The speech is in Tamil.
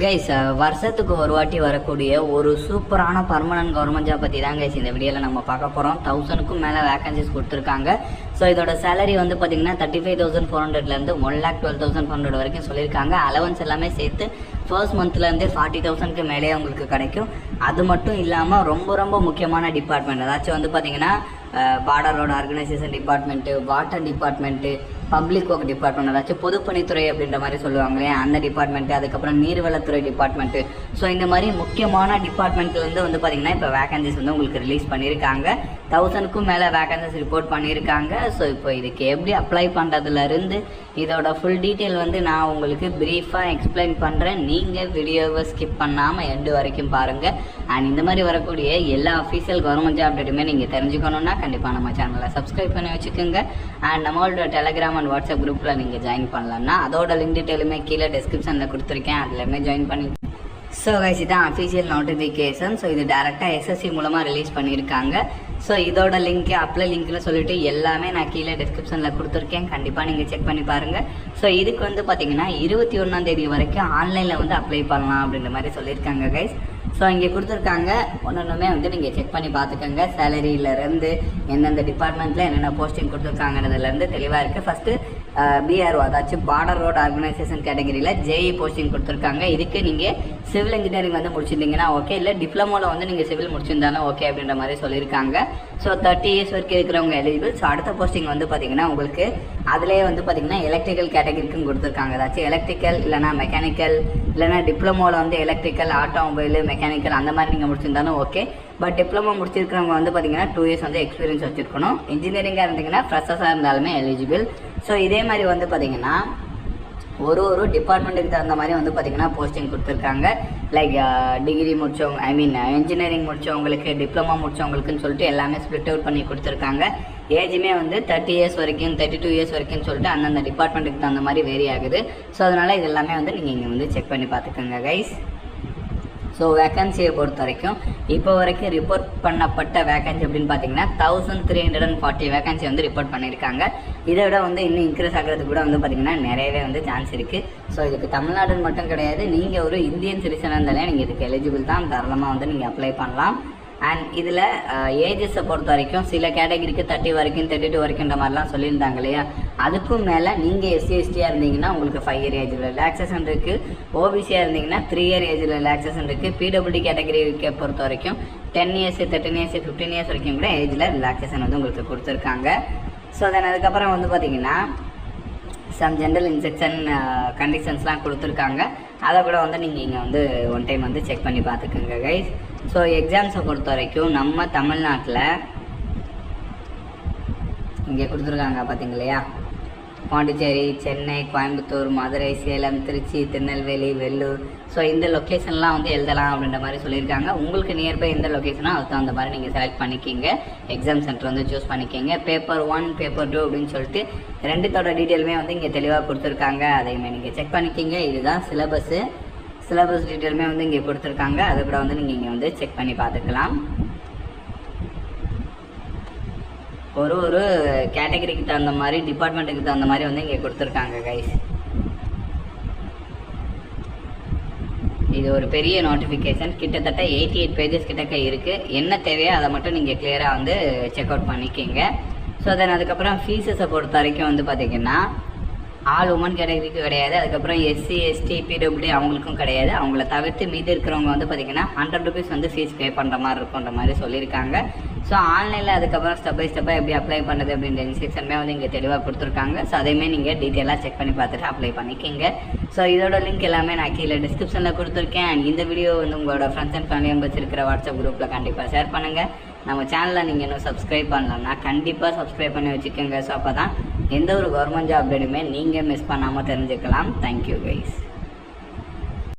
கைஸ் வருஷத்துக்கு ஒரு வாட்டி வரக்கூடிய ஒரு சூப்பரான பர்மனன்ட் கவர்மெண்ட் ஜாப் பற்றி தான் கைஸ் இந்த வீடியோவில் நம்ம பார்க்க போகிறோம் தௌசண்ட்க்கும் மேலே வேகன்சிஸ் கொடுத்துருக்காங்க. ஸோ இதோட சேலரி வந்து பார்த்தீங்கன்னா தேர்ட்டி ஃபைவ் தௌசண்ட் ஃபோர் ஹண்ட்ரட்லேருந்து one lakh twelve thousand four hundred வரைக்கும் சொல்லியிருக்காங்க. அலவன்ஸ் எல்லாமே சேர்த்து ஃபர்ஸ்ட் மந்த்லேருந்தே ஃபார்ட்டி தௌசண்ட்க்கு மேலேயே உங்களுக்கு கிடைக்கும். அது மட்டும் இல்லாமல் ரொம்ப ரொம்ப முக்கியமான டிபார்ட்மெண்ட் அதாச்சும் வந்து பார்த்தீங்கன்னா border road organisation department water department public work department அதாச்சும் பொதுப்பணித்துறை அப்படின்ற மாதிரி சொல்லுவாங்க இல்லையா அந்த டிபார்ட்மெண்ட்டு அதுக்கப்புறம் நீர்வளத்துறை டிபார்ட்மெண்ட்டு ஸோ இந்த மாதிரி முக்கியமான டிபார்ட்மெண்ட்லேருந்து வந்து பார்த்தீங்கன்னா இப்போ வேகன்சிஸ் வந்து உங்களுக்கு ரிலீஸ் பண்ணியிருக்காங்க தௌசண்ட்க்கும் மேலே வேகன்சிஸ் ரிப்போர்ட் பண்ணியிருக்காங்க ஸோ இப்போ இதுக்கு எப்படி அப்ளை பண்ணுறதுலேருந்து இதோட ஃபுல் டீட்டெயில் வந்து நான் உங்களுக்கு ப்ரீஃபாக எக்ஸ்பிளைன் பண்ணுறேன் நீங்கள் வீடியோவை ஸ்கிப் பண்ணாமல் எண்டு வரைக்கும் பாருங்கள் அண்ட் இந்த மாதிரி வரக்கூடிய எல்லா அஃபீஷியல் கவர்மெண்ட் ஜாப் டேட்டுமே நீங்கள் தெரிஞ்சுக்கணுன்னா கண்டிப்பாக நம்ம சேனலை சப்ஸ்கிரைப் பண்ணி வச்சுக்கோங்க. அண்ட் நம்மளோட டெலகிராம் அண்ட் வாட்ஸ்அப் குரூப்பில் நீங்கள் ஜாயின் பண்ணலாம்னா அதோட லிங்க் டீட்டெயிலுமே கீழே டிஸ்கிரிப்ஷனில் கொடுத்துருக்கேன். அதுலேயுமே ஜாயின் பண்ணி ஸோ கைஸ் இதான் அஃபீஷியல் நோட்டிஃபிகேஷன் ஸோ இது டேரெக்டாக எஸ்எஸ்சி மூலமாக ரிலீஸ் பண்ணியிருக்காங்க. ஸோ இதோட லிங்க்கு அப்ளை லிங்க்கில் சொல்லிட்டு எல்லாமே நான் கீழே டிஸ்கிரிப்ஷனில் கொடுத்துருக்கேன். கண்டிப்பாக நீங்கள் செக் பண்ணி பாருங்கள் ஸோ இதுக்கு வந்து பார்த்தீங்கன்னா இருபத்தி ஒன்றாம் தேதி வரைக்கும் ஆன்லைனில் வந்து அப்ளை பண்ணலாம் அப்படின்ற மாதிரி சொல்லியிருக்காங்க கைஸ் ஸோ இங்கே கொடுத்துருக்காங்க. ஒன்றுமே வந்து நீங்கள் செக் பண்ணி பார்த்துக்கோங்க. சேலரியிலேருந்து எந்தெந்த டிபார்ட்மெண்ட்டில் என்னென்ன போஸ்டிங் கொடுத்துருக்காங்கன்றதுலேருந்து தெளிவாக இருக்குது ஃபஸ்ட்டு பிஆர்ஓ அதாச்சும் பார்டர் ரோட் ஆர்கனைசேஷன் கேட்டகரியில் ஜேஇ போஸ்டிங் கொடுத்துருக்காங்க. இதுக்கு நீங்கள் சிவில் இன்ஜினியரிங் வந்து முடிச்சிருந்தீங்கன்னா ஓகே இல்லை டிப்ளமோவில் வந்து நீங்கள் சிவில் முடிச்சிருந்தாலும் ஓகே அப்படின்ற மாதிரி சொல்லியிருக்காங்க. ஸோ தேர்ட்டி இயர்ஸ் வரைக்கும் இருக்கிறவங்க எலிஜிபிள் ஸோ அடுத்த போஸ்டிங் வந்து பார்த்தீங்கன்னா உங்களுக்கு அதுலேயே வந்து பார்த்தீங்கன்னா எலக்ட்ரிக்கல் கேட்டகரிக்கும் கொடுத்துருக்காங்க. ஏதாச்சும் எலக்ட்ரிக்கல் இல்லைனா மெக்கானிக்கல் இல்லைனா டிப்ளமோவில் வந்து எலக்ட்ரிக்கல் ஆட்டோமொபைல் மெக்கானிக்கல் அந்த மாதிரி நீங்கள் முடிச்சிருந்தாலும் ஓகே பட் டிப்ளமோ முடிச்சிருக்கிறவங்க வந்து பார்த்தீங்கன்னா டூ இயர்ஸ் வந்து எக்ஸ்பீரியன்ஸ் வச்சுருக்கணும். இன்ஜினியரிங்காக இருந்தீங்கன்னா ஃப்ரெஷர்ஸாக இருந்தாலுமே எலிஜிபிள் ஸோ இதே மாதிரி வந்து பார்த்தீங்கன்னா ஒரு ஒரு டிபார்ட்மெண்ட்டுக்கு தகுந்த மாதிரி வந்து பார்த்தீங்கன்னா போஸ்டிங் கொடுத்துருக்காங்க. லைக் டிகிரி uh, முடித்தவங்க ஐ மீன் இன்ஜினியரிங் uh, முடித்தவங்களுக்கு டிப்ளமா முடித்தவங்களுக்குன்னு சொல்லிட்டு எல்லாமே ஸ்ப்ளிட் அவுட் பண்ணி கொடுத்துருக்காங்க. ஏஜுமே வந்து தேர்ட்டி இயர்ஸ் வரைக்கும் தேர்ட்டி டூ இயர்ஸ் வரைக்கும் சொல்லிட்டு அந்தந்த டிபார்ட்மெண்ட்டுக்கு தகுந்த மாதிரி வேரி ஆகுது. ஸோ அதனால் இது எல்லாமே வந்து நீங்கள் இங்கே வந்து செக் பண்ணி பார்த்துக்கோங்க கைஸ் ஸோ வேக்கன்சியை பொறுத்த வரைக்கும் இப்போ வரைக்கும் ரிப்போர்ட் பண்ணப்பட்ட வேகன்சி அப்படின்னு பார்த்தீங்கன்னா thousand three hundred and forty vacancy வந்து ரிப்போர்ட் பண்ணியிருக்காங்க இதை விட வந்து இன்னும் இன்க்ரீஸ் ஆகிறதுக்கு கூட வந்து பார்த்தீங்கன்னா நிறையவே வந்து சான்ஸ் இருக்குது ஸோ இதுக்கு தமிழ்நாடுன்னு மட்டும் கிடையாது நீங்கள் ஒரு இந்தியன் சிட்டிசனாக இருந்தாலே நீங்கள் இதுக்கு எலிஜிபிள் தான். தாராளமாக வந்து நீங்கள் அப்ளை பண்ணலாம். அண்ட் இதில் ஏஜஸை பொறுத்த வரைக்கும் சில கேட்டகரிக்கு தேர்ட்டி வரைக்கும் தேர்ட்டி டூ வரைக்கும்ன்ற மாதிரிலாம் சொல்லியிருந்தாங்க இல்லையா? அதுக்கும் மேலே நீங்கள் எஸ்சி எஸ்டியாக இருந்தீங்கன்னா உங்களுக்கு ஃபைவ் இயர் ஏஜில் ரிலாக்ஸேஷன் இருக்குது ஓபிசியாக இருந்தீங்கன்னா த்ரீ இயர் ஏஜில் ரிலாக்ஸேஷன் இருக்குது பிடபிள்யூடி கேட்டகரிக்கு பொறுத்த வரைக்கும் ten years thirteen years fifteen years வரைக்கும் கூட ஏஜில் ரிலாக்ஸேஷன் வந்து உங்களுக்கு கொடுத்துருக்காங்க. ஸோ தென் அதுக்கப்புறம் வந்து பார்த்தீங்கன்னா சம் ஜென்ரல் இன்ஜெக்ஷன் கண்டிஷன்ஸ்லாம் கொடுத்துருக்காங்க. அதை கூட வந்து நீங்கள் இங்கே வந்து ஒன் டைம் வந்து செக் பண்ணி பார்த்துக்கோங்க கைஸ் ஸோ எக்ஸாம்ஸை பொறுத்த வரைக்கும் நம்ம தமிழ்நாட்டில் இங்கே கொடுத்துருக்காங்க பார்த்தீங்க இல்லையா? பாண்டிச்சேரி சென்னை கோயம்புத்தூர் மதுரை சேலம் திருச்சி திருநெல்வேலி வெள்ளூர் ஸோ இந்த லொக்கேஷன்லாம் வந்து எழுதலாம் அப்படின்ற மாதிரி சொல்லியிருக்காங்க. உங்களுக்கு நியர்பை எந்த லொக்கேஷனோ அதுக்கு தகுந்த மாதிரி நீங்கள் செலக்ட் பண்ணிக்கிங்க. எக்ஸாம் சென்டர் வந்து சூஸ் பண்ணிக்கிங்க. பேப்பர் ஒன் பேப்பர் டூ அப்படின்னு சொல்லிட்டு ரெண்டுத்தோட டீட்டெயிலுமே வந்து இங்கே தெளிவாக கொடுத்துருக்காங்க. அதையுமே நீங்கள் செக் பண்ணிக்கிங்க. இதுதான் சிலபஸ்ஸு சிலபஸ் டீட்டெயிலுமே வந்து இங்கே கொடுத்துருக்காங்க. அதை கூட வந்து நீங்கள் இங்கே வந்து செக் பண்ணி பார்த்துக்கலாம். ஒரு ஒரு கேட்டகரிக்கு தகுந்த மாதிரி டிபார்ட்மெண்ட்டுக்கு தகுந்த மாதிரி வந்து இங்கே கொடுத்துருக்காங்க கைஸ் இது ஒரு பெரிய நோட்டிஃபிகேஷன் கிட்டத்தட்ட எயிட்டி எயிட் பேஜஸ் கிட்டக்க இருக்குது என்ன தேவையோ அதை மட்டும் நீங்கள் கிளியராக வந்து செக் அவுட் பண்ணிக்கிங்க. ஸோ தென் அதுக்கப்புறம் ஃபீஸஸை பொறுத்த வரைக்கும் வந்து பார்த்திங்கன்னா ஆல் உமன் கேட்டகரிக்கு கிடையாது. அதுக்கப்புறம் எஸ்சி எஸ்டி பிடபிள்யூ அவங்களுக்கும் கிடையாது. அவங்கள தவிர்த்து மீதி இருக்கிறவங்க வந்து பார்த்திங்கன்னா ஹண்ட்ரட் ருபீஸ் வந்து ஃபீஸ் பே பண்ணுற மாதிரி இருக்குன்ற மாதிரி சொல்லியிருக்காங்க. ஸோ ஆன்லைனில் அதுக்கப்புறம் ஸ்டெப் பை ஸ்டெப்பாக எப்படி அப்ளை பண்ணுறது அப்படின்ற இன்ஸ்ட்ரக்ஷனுமே வந்து இங்கே தெளிவாக கொடுத்துருக்காங்க. ஸோ அதையுமே நீங்கள் டீட்டெயிலாக செக் பண்ணி பார்த்துட்டு அப்ளை பண்ணிக்கிங்க. ஸோ இதோட லிங்க் எல்லாமே நான் கீழே டிஸ்கிரிப்ஷனில் கொடுத்துருக்கேன். அண்ட் இந்த வீடியோ வந்து உங்களோட ஃப்ரெண்ட்ஸ் அண்ட் ஃபேமிலி மெம்பர்ஸ் இருக்கிற வாட்ஸ்அப் குரூப்பில் கண்டிப்பாக ஷேர் பண்ணுங்கள் நம்ம சேனலை நீங்கள் இன்னும் சப்ஸ்கிரைப் பண்ணலன்னா கண்டிப்பாக சப்ஸ்கிரைப் பண்ணி வச்சுக்கோங்க. ஸோ அப்போ தான் எந்த ஒரு கவர்மெண்ட் ஜாப் அப்டேட்டுமே நீங்கள் மிஸ் பண்ணாமல் தெரிஞ்சுக்கலாம். Thank you guys